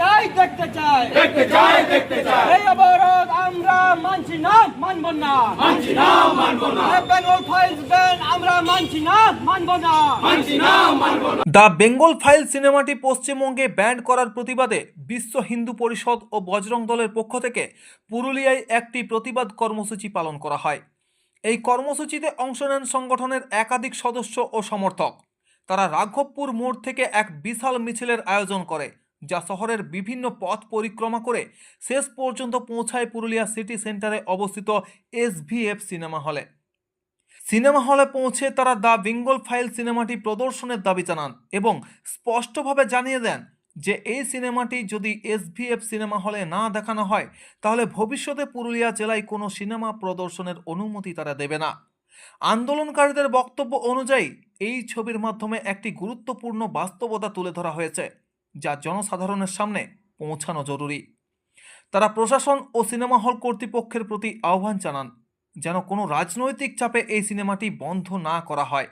চাই দেখতে চাই। দেখতে চাই এই অবরোধ আমরা মানছি না মানব না। মানছি না মানবো না। বেঙ্গল ফাইলস ব্যান আমরা মানছি না মানব না। মানছি না মানবো না। দ্য বেঙ্গল ফাইল সিনেমাটি পশ্চিমবঙ্গে ব্যান্ড করার প্রতিবাদে বিশ্ব হিন্দু পরিষদ ও বজরং দলের পক্ষ থেকে পুরুলিয়ায় একটি প্রতিবাদ কর্মসূচি পালন করা হয়। এই কর্মসূচিতে অংশ নেন সংগঠনের একাধিক সদস্য ও সমর্থক। তারা রাঘবপুর মোড় থেকে এক বিশাল মিছিলের আয়োজন করে। যা শহরের বিভিন্ন পথ পরিক্রমা করে শেষ পর্যন্ত পৌঁছায় পুরুলিয়া সিটি সেন্টারে অবস্থিত এসভিএফ সিনেমা হলে। সিনেমা হলে পৌঁছে তারা দ্য বেঙ্গল ফাইল সিনেমাটি প্রদর্শনের দাবি জানান এবং স্পষ্টভাবে জানিয়ে দেন যে এই সিনেমাটি যদি এসভিএফ সিনেমা হলে না দেখানো হয়, তাহলে ভবিষ্যতে পুরুলিয়া জেলায় কোনো সিনেমা প্রদর্শনের অনুমতি তারা দেবে না। আন্দোলনকারীদের বক্তব্য অনুযায়ী, এই ছবির মাধ্যমে একটি গুরুত্বপূর্ণ বাস্তবতা তুলে ধরা হয়েছে। যা জনসাধারণের সামনে পৌঁছানো জরুরি। তারা প্রশাসন ও সিনেমা হল কর্তৃপক্ষের প্রতি আহ্বান জানান, যেন কোনো রাজনৈতিক চাপে এই সিনেমাটি বন্ধ না করা হয়।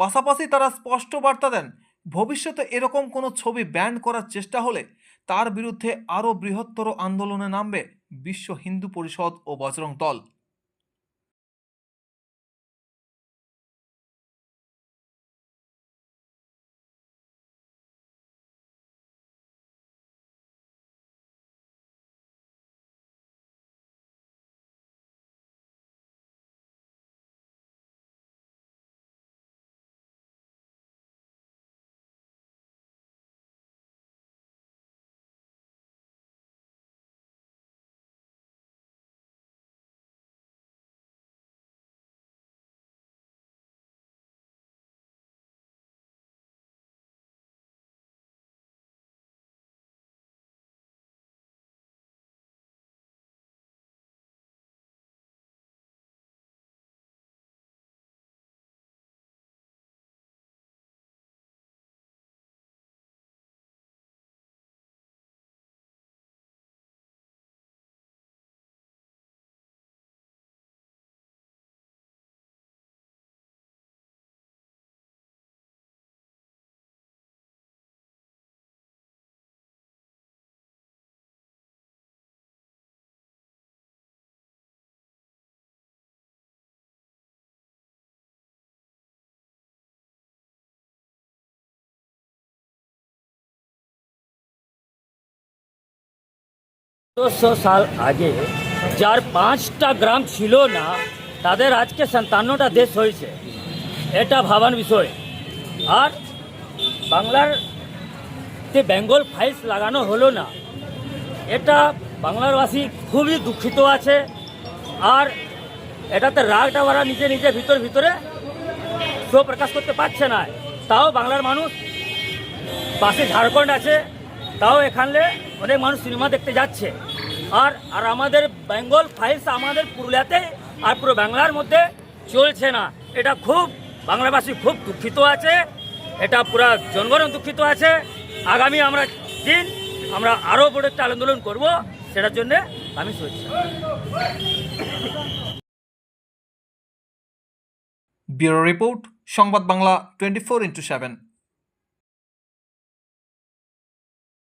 পাশাপাশি তারা স্পষ্ট বার্তা দেন, ভবিষ্যতে এরকম কোনো ছবি ব্যান করার চেষ্টা হলে তার বিরুদ্ধে আরও বৃহত্তর আন্দোলনে নামবে বিশ্ব হিন্দু পরিষদ ও বজরং দল। চোদ্দশো সাল আগে যার পাঁচটা গ্রাম ছিল না, তাদের আজকে সাতান্নটা দেশ হয়েছে। এটা ভাবান বিষয়। আর বাংলার যে বেঙ্গল ফাইলস লাগানো হলো না। এটা বাংলারবাসী খুবই দুঃখিত আছে। আর এটাতে রাগটা ওরা নিজে নিজে ভিতর ভিতরে প্রকাশ করতে পারছে না। তাও বাংলার মানুষ পাশে ঝাড়খণ্ড আছে। তাও এখানে অনেক মানুষ সিনেমা দেখতে যাচ্ছে। আর আর আমাদের বেঙ্গল ফাইলস আমাদের পুরুলিয়াতে আর পুরো বাংলার মধ্যে চলছে না। এটা খুব বাংলাভাষী খুব দুঃখিত আছে। এটা পুরো জনগণ দুঃখিত আছে। আগামী আমরা দিন আমরা আরও বড় একটা আন্দোলন করব, সেটার জন্যে আমি চলছি ব্যুরো রিপোর্ট, সংবাদ Bangla twenty four into seven.